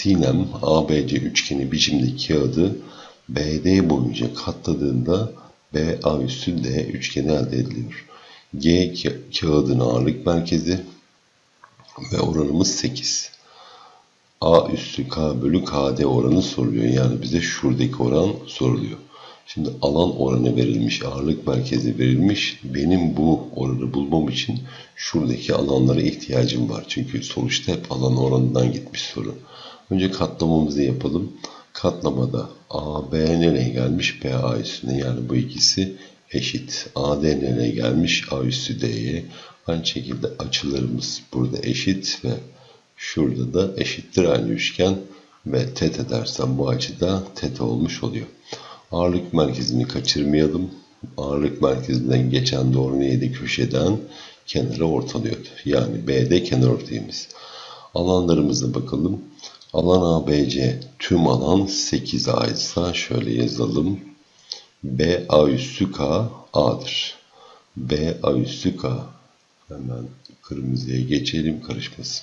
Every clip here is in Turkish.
Sinem ABC üçgeni biçimdeki kağıdı BD boyunca katladığında BA üssü D üçgeni elde ediliyor. G ka- kağıdın ağırlık merkezi ve oranımız 8. A üssü K bölü KD oranı soruluyor. Yani bize şuradaki oran soruluyor. Şimdi alan oranı verilmiş, ağırlık merkezi verilmiş. Benim bu oranı bulmam için şuradaki alanlara ihtiyacım var. Çünkü sonuçta hep alan oranından gitmiş soru. Önce katlamamızı yapalım. Katlamada AB nereye gelmiş? BA üstüne yani bu ikisi eşit. AD nereye gelmiş? A üssü D'ye. Aynı şekilde açılarımız burada eşit ve şurada da eşittir aynı üçgen ve teta dersen bu açıda teta olmuş oluyor. Ağırlık merkezini kaçırmayalım. Ağırlık merkezinden geçen doğru neydi? Köşeden kenara ortalıyordu. Yani B'de kenar ortayımız. Alanlarımıza bakalım. Alan ABC tüm alan 8A ise şöyle yazalım. BA üssü K A'dır. BA üssü K. Hemen kırmızıya geçelim karışmasın.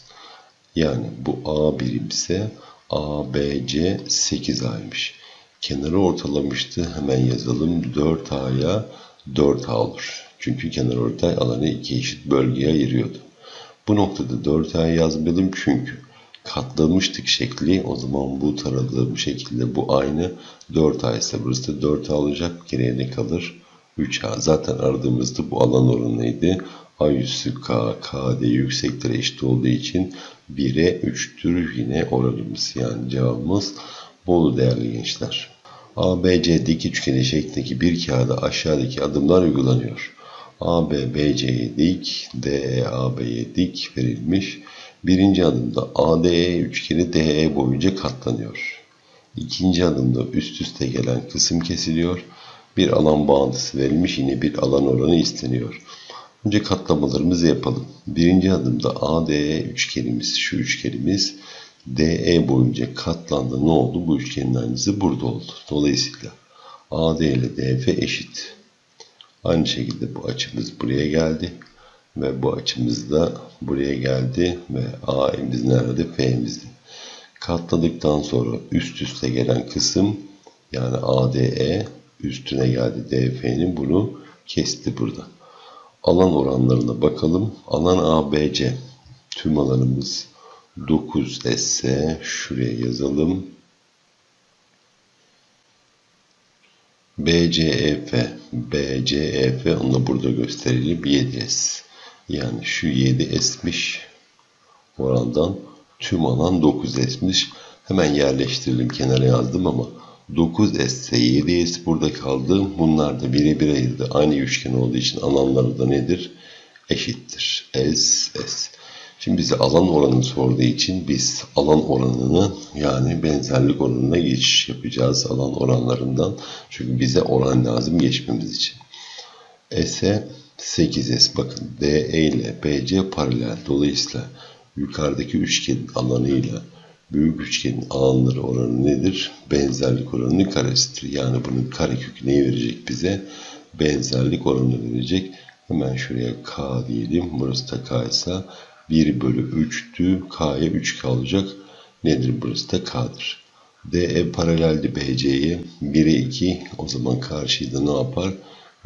Yani bu A birimse ABC 8A'ymış. Kenarı ortalamıştı. Hemen yazalım. 4A'ya 4A olur. Çünkü kenar ortay alanı iki eşit bölgeye ayırıyordu. Bu noktada 4A yazmayalım çünkü katlamıştık şekli. O zaman bu taradığım şekilde bu aynı 4A ise burası da 4A olacak. Geriye ne kalır? 3A. Zaten aradığımızda bu alan oranıydı. A üssü K, KD yüksektir eşit olduğu için 1'e 3'tür yine oranımız. Yani cevabımız Bolu değerli gençler. ABC dik üçgeni şeklindeki bir kağıda aşağıdaki adımlar uygulanıyor. AB BC'ye dik, DE AB'ye dik verilmiş. Birinci adımda ADE üçgeni DE boyunca katlanıyor. İkinci adımda üst üste gelen kısım kesiliyor. Bir alan bağıntısı verilmiş yine bir alan oranı isteniyor. Önce katlamalarımızı yapalım. Birinci adımda ADE üçgenimiz, şu üçgenimiz DE boyunca katlandı. Ne oldu? Bu üçgenin aynısı burada oldu. Dolayısıyla AD ile DF eşit. Aynı şekilde bu açımız buraya geldi. Ve bu açımız da buraya geldi. Ve A'miz nerede? F'mizdi. Katladıktan sonra üst üste gelen kısım yani ADE üstüne geldi DF'nin bunu kesti burada. Alan oranlarına bakalım. Alan ABC tüm alanımız 9 esse şuraya yazalım. BCEF BCEF onu da burada gösterelim 7S. Yani şu 7S'miş orandan tüm alan 9S'miş. Hemen yerleştirelim kenara yazdım ama 9S ise 7S burada kaldı. Bunlar da birebir ayırdı. Aynı üçgen olduğu için alanları da nedir? Eşittir. S, S. Şimdi bize alan oranını sorduğu için biz alan oranını yani benzerlik oranına geçiş yapacağız alan oranlarından. Çünkü bize oran lazım geçmemiz için. S'e 8S bakın DE ile BC paralel. Dolayısıyla yukarıdaki üçgenin alanıyla büyük üçgenin alanları oranı nedir? Benzerlik oranının karesidir. Yani bunun karekökü neyi verecek bize? Benzerlik oranını verecek. Hemen şuraya K diyelim. Burası da K ise 1 bölü 3'tü. K'ya 3 kalacak. Nedir burası da K'dır. DE paraleldi BC'ye. 1'e 2. O zaman karşıyı da ne yapar?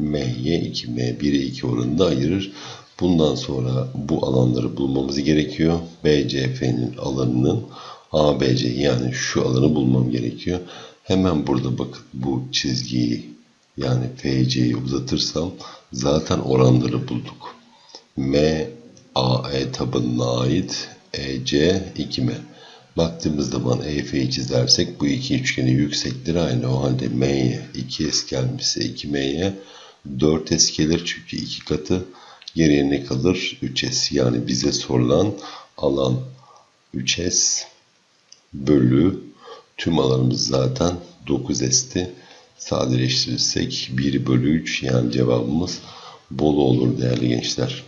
M'ye 2M 1'e 2 oranında ayırır. Bundan sonra bu alanları bulmamız gerekiyor. BCF'nin alanının ABC yani şu alanı bulmam gerekiyor. Hemen burada bakın bu çizgiyi yani FC'yi uzatırsam zaten oranları bulduk. M AE tabanına ait EC 2M. Baktığımız zaman EF'yi çizersek bu iki üçgeni yüksektir aynı. O halde M'ye 2S gelmişse 2M'ye 4S gelir çünkü iki katı. Geriye ne kalır? 3S. Yani bize sorulan alan 3S bölü tüm alanımız zaten 9S'ti. Sadeleştirirsek 1 bölü 3 yani cevabımız bol olur değerli gençler.